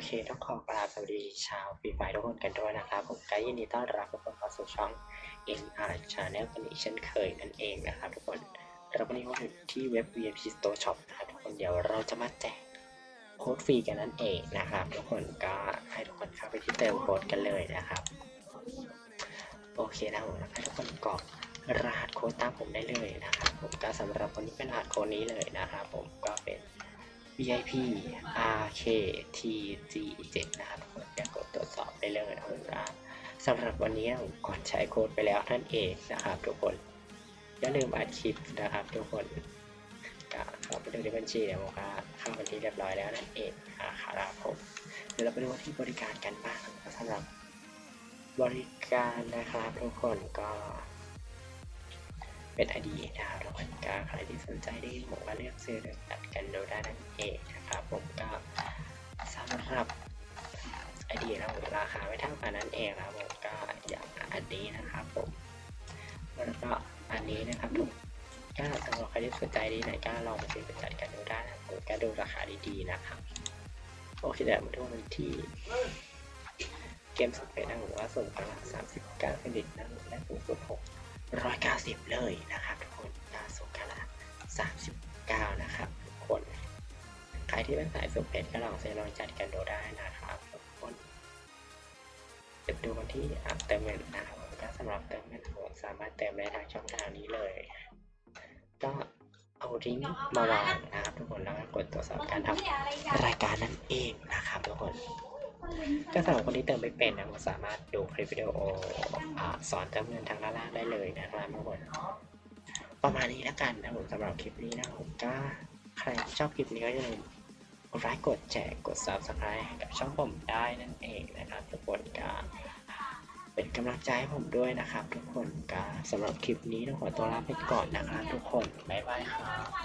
อเคต้องขอกราบสวัสดีชาวฟรีไฟทุกคนกันด้วยนะครับผมก็ยินดีต้อนรับทุกคนเข้าสู่ช่อง NR Channel กันอีกเช่นเคยนั่นเองนะครับทุกคนเราวันนี้ก็อยู่ที่เว็บ VIP Store Shop นะครับทุกคนเดี๋ยวเราจะมาแจกโค้ดฟรีกันนั่นเองนะครับ ทุกคนก็ให้ทุกคนเข้าไปที่เติมโค้ดกันเลยนะครับโอเคนะผมให้ทุกคนกรอกรหัสโค้ดตามผมได้เลยนะครับผมก็สำหรับวันนี้เป็นรหัสโค้ดนี้เลยนะครับผมก็เป็น VIP RKTG 7 นะครับทุกคนจะกดตรวจสอบได้เลยนะผมนะสำหรับวันนี้ผมกดใช้โค้ดไปแล้วนั่นเองนะครับทุกคน อย่าลืมอัดคลิปนะครับทุกคนก็เข้าไปดูในบัญชีเดี๋ยวผมก็เข้าบัญชีเรียบร้อยแล้วนั่นเองนะครับผมเดี๋ยวเราไปดูที่บริการกันบ้างสำหรับบริการนะครับทุกคนก็เป็นไอดีนะครับทุกคนก็ใครที่สนใจได้ผมก็เลือกซื้อเลือกตัดกันดูได้นั่นเอ งนะครับผมก็สำหรับไอเดีนะผมราคาไม่เท่ากันนั่นเองนะครับผมก็อย่างอันนี้นะครับผมแล้วก็อันนี้นะครับทุกก็สำหรับใครที่สนใจดีไหนก็ลองมาซื้อไปจัดกันดูได้นะผมก็ดูราคาดีๆนะครับโอเคเดี๋ยวมาดูกันที่เกมสเปนนะผมว่าส่งพลัง30การผลิตนะผมได้สูงสุด6ร้อยเก้าสิบเลยนะครับทุกคนดาวสุกาละสามสิบ ที่เป็นสายสุกเป็ดก็ลองเซลองจัดกันดูได้นะครับทุกคนเดี๋ยวดูกันที่อ่าเติมเงินนะครับผมก็สำหรับเติมเงินผมสามารถเติมได้ทางช่องทางนี้เลย ก็เอาลิงก์มาวางนะครับทุกคนแล้วก็กดตรวจสอบการทำรายการนั่นเองนะครับทุกคนก็สำหรับคนที่เติมไม่เป็นนะผมสามารถดูคลิปวิดีโอสอนเติมเงินทางด้านล่างได้เลยนะครับทุกคนประมาณนี้แล้วกันนะผมสำหรับคลิปนี้นะผมก็ใครชอบคลิปนี้ก็อย่าลืม กดไลค์กดแชร์กด subscribe กับช่องผมได้นั่นเองนะครับทุกคนก็เป็นกำลังใจให้ผมด้วยนะครับ ทุกคนก็สำหรับคลิปนี้ต้องขอตัวลาไปก่อนนะครับ ทุกคนบ๊ายบายครับ